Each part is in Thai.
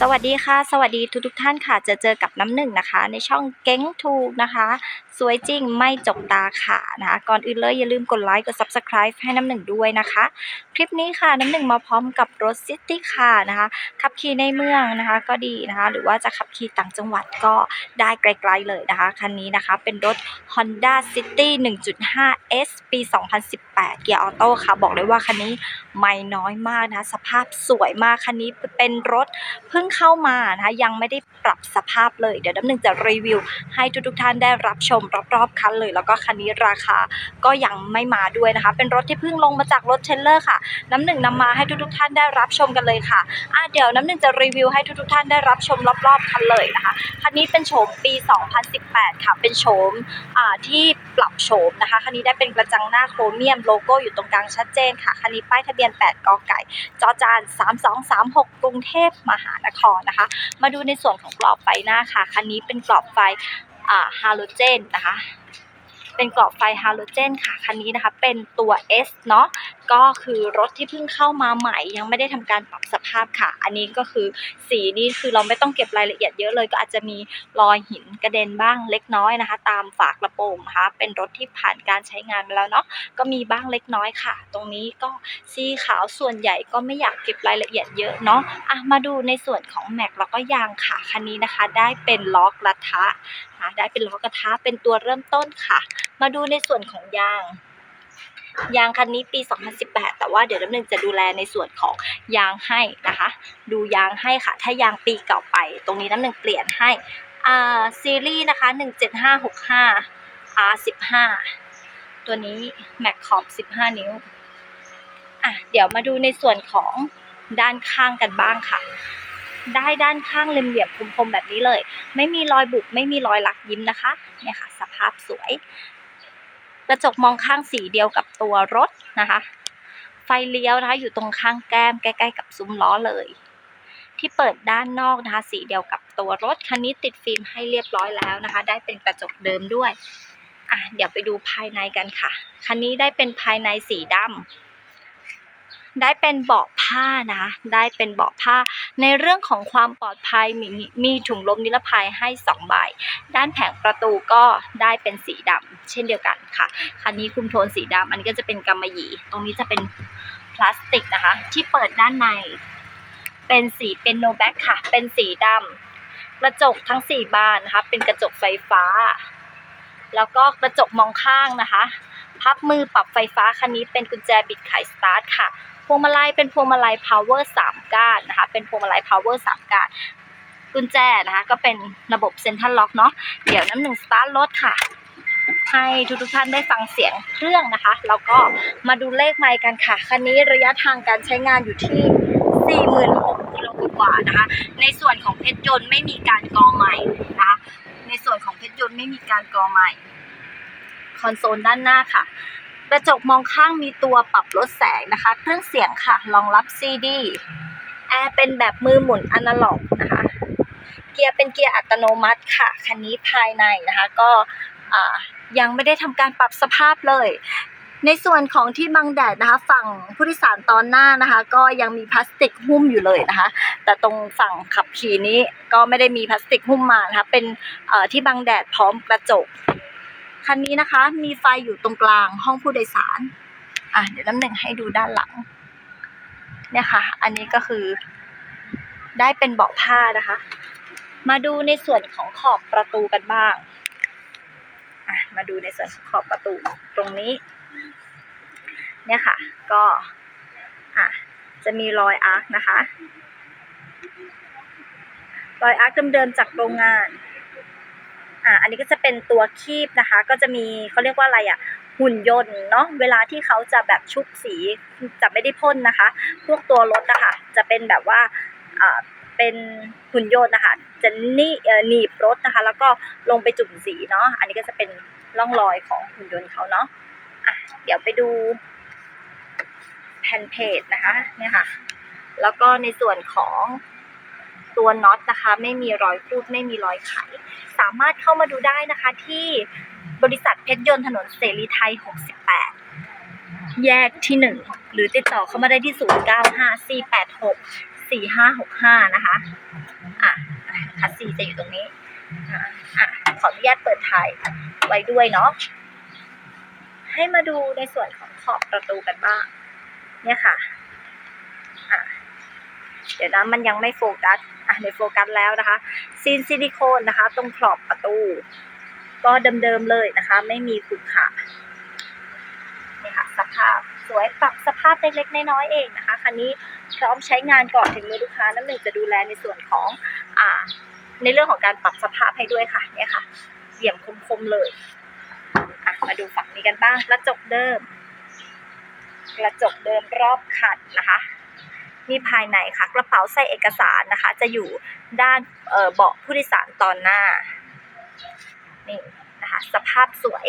สวัสดีค่ะ สวัสดีทุกทุกท่านค่ะ จะเจอกับน้ำหนึ่งนะคะ ในช่องเก้งทูกนะคะ สวยจริงไม่จกตาค่ะนะคะก่อนอื่นเลยอย่าลืมกดไลค์กด subscribe ให้น้ำหนึ่งด้วยนะคะ คลิปนี้ค่ะน้ำหนึ่งมาพร้อมกับรถซิตี้ค่ะนะคะขับขี่ในเมืองนะคะก็ดีนะคะ หรือว่าจะขับขี่ต่างจังหวัดก็ได้ไกลๆเลยนะคะ คันนี้นะคะเป็นรถ Honda City 1.5 S ปี 2018 เกียร์ออโต้ค่ะ บอกเลยว่าคันนี้ไม่น้อยมากนะะสภาพสวยมากคันนี้เป็นรถเพิ่งเข้ามานะคะยังไม่ได้ปรับสภาพเลย เดี๋ยวน้ำหนึ่งจะรีวิว ให้ทุกๆท่านได้รับชมรอบๆคันเลย แล้วก็คันนี้ราคาก็ยังไม่มาด้วยนะคะ เป็นรถที่เพิ่งลงมาจากรถเทรลเลอร์ค่ะ น้ำหนึ่งนำมาให้ทุกๆท่านได้รับชมกันเลยค่ะอะเดี๋ยวน้ำหนึ่งจะรีวิวให้ทุกๆท่านได้รับชมรอบๆคันเลยนะคะคันนี้เป็นโฉมปี 2018 ค่ะ เป็นโฉมที่ปรับโฉมนะคะคันนี้ได้เป็นกระจังหน้าโครเมียมโลโก้อยู่ตรงกลางชัดเจนค่ะคันนี้ป้ายทะเบียน 8กไก่จอจาน 3236 กรุงเทพมหานครนะคะ มาดูในส่วนของกรอบไฟหน้าค่ะ คันนี้เป็นกรอบไฟฮาโลเจนนะคะ เป็นกรอบไฟฮาโลเจนค่ะ คันนี้นะคะ เป็นตัว S เนาะ ก็คือรถที่เพิ่งเข้ามาใหม่ ยังไม่ได้ทำการปรับสภาพค่ะ อันนี้ก็คือสีนี่คือเราไม่ต้องเก็บรายละเอียดเยอะเลย ก็อาจจะมีรอยหินกระเด็นบ้างเล็กน้อยนะคะ ตามฝากระโปรงนะคะเป็นรถที่ผ่านการใช้งานมาแล้วเนาะก็มีบ้างเล็กน้อยค่ะ ตรงนี้ก็สีขาวส่วนใหญ่ก็ไม่อยากเก็บรายละเอียดเยอะเนาะอะมาดูในส่วนของแม็กแล้วก็ยางค่ะคันนี้นะคะ ได้เป็นล้อกกระทะนะได้เป็นล้อกระทะเป็นตัวเริ่มต้นค่ะ มาดูในส่วนของยาง ยางคันนี้ปี 2018 แต่ว่าเดี๋ยวน้ำหนึ่งจะดูแลในส่วนของยางให้นะคะ ดูยางให้ค่ะ ถ้ายางปีเก่าไป ตรงนี้น้ำหนึ่งเปลี่ยนให้อ่าซีรีส์นะคะ 17565 R15 ตัวนี้ Mac Corp 15 นิ้วอะเดี๋ยวมาดูในส่วนของด้านข้างกันบ้างค่ะ ได้ด้านข้างเหลี่ยมๆคมๆแบบนี้เลย ไม่มีรอยบุบไม่มีรอยลักยิ้มนะคะ เนี่ยค่ะ สภาพสวย กระจกมองข้างสีเดียวกับตัวรถนะคะ ไฟเลี้ยวนะคะอยู่ตรงข้างแก้มใกล้ๆกับซุ้มล้อเลย ที่เปิดด้านนอกนะคะสีเดียวกับตัวรถคันนี้ติดฟิล์มให้เรียบร้อยแล้วนะคะ ได้เป็นกระจกเดิมด้วยอะเดี๋ยวไปดูภายในกันค่ะ คันนี้ได้เป็นภายในสีดำ ได้เป็นเบาะผ้านะ ได้เป็นเบาะผ้า ในเรื่องของความปลอดภัยมีมีถุงลมนิรภัยให้ 2 ใบ ด้านแผงประตูก็ได้เป็นสีดำเช่นเดียวกันค่ะ คันนี้คุมโทนสีดำอันนี้ก็จะเป็นกำมะหยี่ ตรงนี้จะเป็นพลาสติกนะคะ ที่เปิดด้านใน เป็นสีเป็นโนแบ็กค่ะ เป็นสีดำกระจกทั้งสี่บานนะคะ เป็นกระจกไฟฟ้า แล้วก็กระจกมองข้างนะคะ พับมือปรับไฟฟ้าคันนี้เป็นกุญแจบิดไขสตาร์ทค่ะ พวงมาลัยเป็นพวงมาลัย power 3ก้านนะคะ เป็นพวงมาลัย power 3ก้านกุญแจนะคะ ก็เป็นระบบเซ็นทรัลล็อกเนาะเดี๋ยวน้ำหนึ่งสตาร์ทรถค่ะ ให้ทุกทุกท่านได้ฟังเสียงเครื่องนะคะ แล้วก็มาดูเลขไมล์กันค่ะ คันนี้ระยะทางการใช้งานอยู่ที่ 46,000กิโลกว่านะคะ ในส่วนของเพชรยนต์ไม่มีการกอใหม่นะคะในส่วนของเพชรยนต์ไม่มีการกอใหม่คอนโซลด้านหน้าค่ะ กระจกมองข้างมีตัวปรับลดแสงนะคะ เครื่องเสียงค่ะรองรับ CD แอร์เป็นแบบมือหมุนอนาล็อกนะคะ เกียร์เป็นเกียร์อัตโนมัติค่ะ คันนี้ภายในนะคะ ก็ยังไม่ได้ทำการปรับสภาพเลย ในส่วนของที่บังแดดนะคะ ฝั่งผู้โดยสารตอนหน้านะคะ ก็ยังมีพลาสติกหุ้มอยู่เลยนะคะ แต่ตรงฝั่งขับขี่นี้ก็ไม่ได้มีพลาสติกหุ้มมานะคะ เป็นที่บังแดดพร้อมกระจก คันนี้นะคะ มีไฟอยู่ตรงกลางห้องผู้โดยสาร อะเดี๋ยวน้ำหนึ่งให้ดูด้านหลัง เนี่ยค่ะ อันนี้ก็คือ ได้เป็นเบาะผ้านะคะ มาดูในส่วนของขอบประตูกันบ้าง อะมาดูในส่วนของขอบประตูตรงนี้ เนี่ยค่ะ ก็ อะจะมีรอยอาร์คนะคะ รอยอาร์คเดิมๆจากโรงงาน อ่าอันนี้ก็จะเป็นตัวคีบนะคะ ก็จะมีเขาเรียกว่าอะไรอะหุ่นยนต์เนาะเวลาที่เขาจะแบบชุบสีจะไม่ได้พ่นนะคะ พวกตัวรถนะคะจะเป็นแบบว่าอ่าเป็นหุ่นยนต์นะคะจะนี่เออหนีบรถนะคะ แล้วก็ลงไปจุ่มสีเนาะอันนี้ก็จะเป็นร่องรอยของหุ่นยนต์เขาเนาะอะเดี๋ยวไปดูแผ่นเพจนะคะเนี่ยค่ะ แล้วก็ในส่วนของ ตัวน็อตนะคะ ไม่มีรอยครูดไม่มีรอยไข สามารถเข้ามาดูได้นะคะที่บริษัทเพชรยนต์ถนนเสรีไทย 68 แยกที่ 1 หรือติดต่อเข้ามาได้ที่ 095486สี่ห้าหกห้านะคะ อะคัสซีจะอยู่ตรงนี้ อะขออนุญาตเปิดถ่ายไว้ด้วยเนาะให้มาดูในส่วนของขอบประตูกันบ้าง เนี่ยค่ะ เดี๋ยวนะมันยังไม่โฟกัสอะในโฟกัสแล้วนะคะซีนซิลิโคนนะคะ ตรงขอบประตู ก็เดิมๆเลยนะคะ ไม่มีขุดขานี่ค่ะสภาพสวยปรับสภาพเล็กๆน้อยๆเองนะคะคันนี้พร้อมใช้งานก่อนถึงมือลูกค้าน้ำหนึ่งจะดูแลในส่วนของอ่า ในเรื่องของการปรับสภาพให้ด้วยค่ะเนี่ยค่ะเหลี่ยมคมๆเลยมาดูฝั่งนี้กันบ้างกระจกเดิม กระจกเดิมรอบคันนะคะ นี่ภายในค่ะ กระเป๋าใส่เอกสารนะคะ จะอยู่ด้านเอ่อเบาะผู้โดยสารตอนหน้า นี่นะคะ สภาพสวย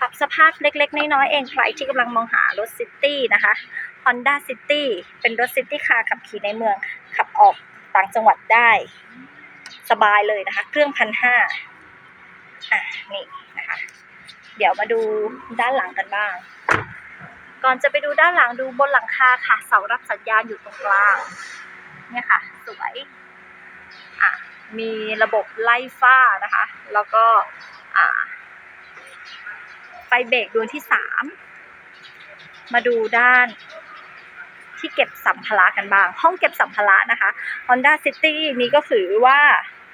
ปรับสภาพเล็ก ๆ น้อยๆเองใครที่กำลังมองหารถซิตี้นะคะ Honda City เป็นรถซิตี้คาร์ขับขี่ในเมือง ขับออกต่างจังหวัดได้ สบายเลยนะคะ เครื่องพันห้าอะ นี่นะคะ เดี๋ยวมาดูด้านหลังกันบ้าง ก่อนจะไปดูด้านหลังดูบนหลังคาค่ะเสารับสัญญาณอยู่ตรงกลางเนี่ยค่ะ สวยอะมีระบบไล่ฟ้านะคะ แล้วก็อ่าไฟเบรกดวงที่สามมาดูด้านที่เก็บสัมภาระกันบ้าง ห้องเก็บสัมภาระนะคะ Honda City นี้ก็ถือว่า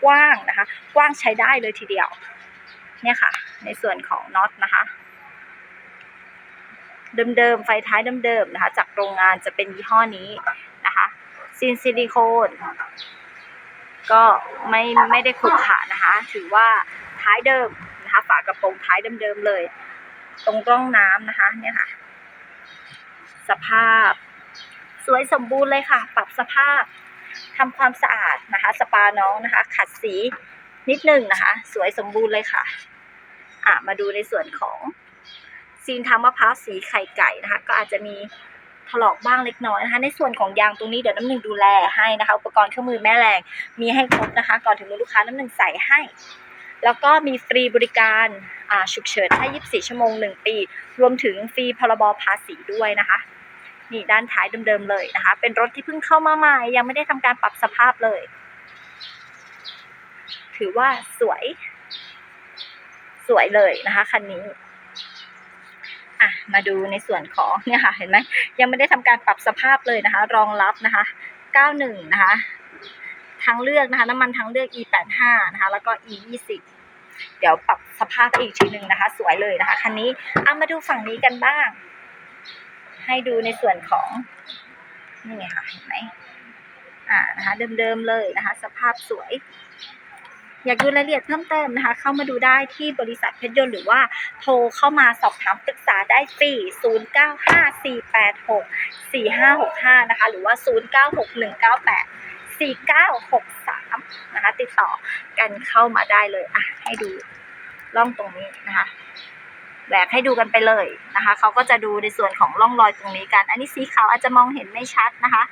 กว้างนะคะ กว้างใช้ได้เลยทีเดียว เนี่ยค่ะ ในส่วนของน็อตนะคะ เดิมๆ ไฟท้ายเดิมๆนะคะ จากโรงงานจะเป็นยี่ห้อนี้นะคะซินซิลิโคนก็ไม่ไม่ได้ขรุขระนะคะ ถือว่าท้ายเดิมนะคะ ฝากระโปรงท้ายเดิมๆเลย ตรงร่องน้ำนะคะ เนี่ยค่ะ สภาพ สวยสมบูรณ์เลยค่ะ ปรับสภาพทำความสะอาดนะคะ สปาน้องนะคะ ขัดสีนิดนึงนะคะ สวยสมบูรณ์เลยค่ะ อะ มาดูในส่วนของ ซีนทางมะพร้าวสีไข่ไก่นะคะ ก็อาจจะมีถลอกบ้างเล็กน้อยนะคะ ในส่วนของยางตรงนี้เดี๋ยวน้ำหนึ่งดูแลให้นะคะ อุปกรณ์เครื่องมือแม่แรงมีให้ครบนะคะ ก่อนถึงมือลูกค้าน้ำหนึ่งใส่ให้ แล้วก็มีฟรีบริการฉุกเฉินให้ 24 ชั่วโมง 1 ปี รวมถึงฟรีพรบภาษีด้วยนะคะนี่ด้านท้ายเดิมๆเลยนะคะ เป็นรถที่เพิ่งเข้ามาใหม่ยังไม่ได้ทำการปรับสภาพเลย ถือว่าสวย สวยเลยนะคะคันนี้ อะมาดูในส่วนของเนี่ยค่ะเห็นไหมยังไม่ได้ทำการปรับสภาพเลยนะคะ รองรับนะคะ 91 นะคะทางเลือกนะคะน้ำมันทางเลือก E85 นะคะแล้วก็ E20 เดี๋ยวปรับสภาพอีกทีหนึ่งนะคะ สวยเลยนะคะคันนี้เอามาดูฝั่งนี้กันบ้าง ให้ดูในส่วนของนี่ไงค่ะเห็นไหมอ่านะคะเดิมๆเลยนะคะ สภาพสวย อยากดูรายละเอียดเพิ่มเติมนะคะ เข้ามาดูได้ที่บริษัทเพชรยนต์หรือว่าโทรเข้ามาสอบถามปรึกษาได้ฟรี 0954864565 นะคะ หรือว่า 0961984963 นะคะ ติดต่อกันเข้ามาได้เลยอะให้ดูร่องตรงนี้นะคะแหวกให้ดูกันไปเลยนะคะ เขาก็จะดูในส่วนของร่องรอยตรงนี้กัน อันนี้สีขาวอาจจะมองเห็นไม่ชัดนะคะ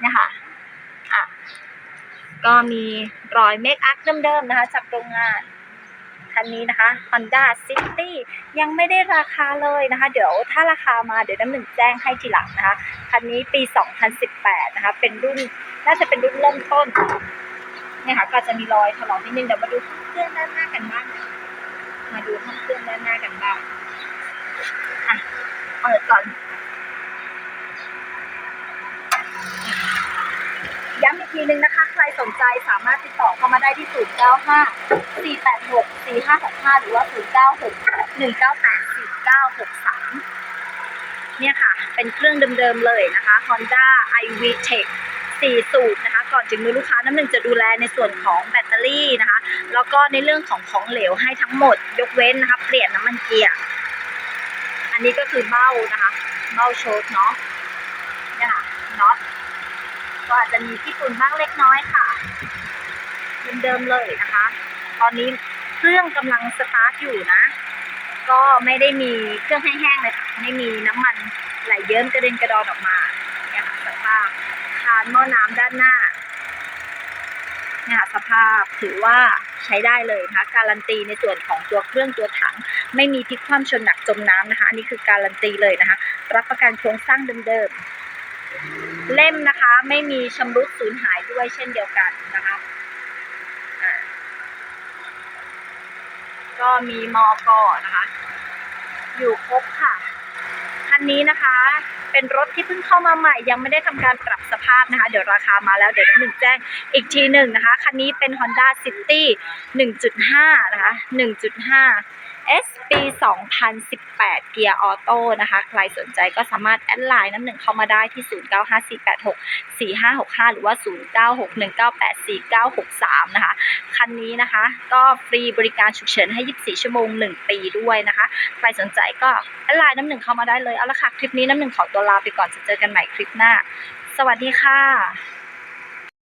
เนี่ยค่ะอะ ก็มีรอยเมคอัพเดิมๆนะคะ จากโรงงานคันนี้นะคะ Honda City ยังไม่ได้ราคาเลยนะคะ เดี๋ยวถ้าราคามาเดี๋ยวน้ำหนึ่งแจ้งให้ทีหลังนะคะ คันนี้ปี 2018 นะคะ เป็นรุ่นน่าจะเป็นรุ่นเริ่มต้นเนี่ยค่ะก็จะมีรอยถลอกนิดนึงเดี๋ยวมาดูห้องเครื่องด้านหน้ากันบ้างมาดูห้องเครื่องด้านหน้ากันบ้างอะเปิดก่อนย้ำอีกทีนึงนะคะ ใครสนใจสามารถติดต่อเข้ามาได้ที่ 095 486 4565 หรือว่า 096 198 4963 เนี่ยค่ะ เป็นเครื่องเดิมๆเลยนะคะ Honda iV Tech 4 สูบนะคะ ก่อนถึงมือลูกค้าน้ำหนึ่งจะดูแลในส่วนของแบตเตอรี่นะคะ แล้วก็ในเรื่องของของเหลวให้ทั้งหมด ยกเว้นนะคะ เปลี่ยนน้ำมันเกียร์ อันนี้ก็คือเบ้านะคะ เบ้าโชคเนาะเนี่ยค่ะน็อต ก็อาจจะมีที่ฝุ่นบ้างเล็กน้อยค่ะเดิมๆเลยนะคะ ตอนนี้เครื่องกำลังสตาร์ทอยู่นะ ก็ไม่ได้มีเครื่องแห้งๆเลยค่ะไม่มีน้ำมันไหลเยิ้มกระเด็นกระดอนออกมาเนี่ยค่ะสภาพคานหม้อน้ำด้านหน้าเนี่ยค่ะสภาพถือว่าใช้ได้เลยนะคะการันตีในส่วนของตัวเครื่องตัวถัง ไม่มีพลิกคว่ำชนหนักจมน้ำนะคะ อันนี้คือการันตีเลยนะคะ รับประกันโครงสร้างเดิมๆ เล่มนะคะ ไม่มีชำรุดสูญหายด้วยเช่นเดียวกันนะคะก็มีมอกอนะคะ อยู่ครบค่ะ คันนี้นะคะ เป็นรถที่เพิ่งเข้ามาใหม่ ยังไม่ได้ทำการปรับสภาพนะคะ เดี๋ยวราคามาแล้วเดี๋ยวน้ำหนึ่งแจ้งอีกทีหนึ่งนะคะ คันนี้เป็น Honda City 1.5 นะคะ 1.5 S ปี2018 เกียร์ออโต้นะคะ ใครสนใจก็สามารถแอดไลน์น้ำหนึ่งเข้ามาได้ที่ 095486 4565 หรือว่า 0961984963 นะคะ คันนี้นะคะ ก็ฟรีบริการฉุกเฉินให้ 24 ชั่วโมง 1 ปีด้วยนะคะ ใครสนใจก็แอดไลน์น้ำหนึ่งเข้ามาได้เลย เอาละค่ะ คลิปนี้น้ำหนึ่งขอตัวลาไปก่อนจะเจอกันใหม่คลิปหน้า สวัสดีค่ะ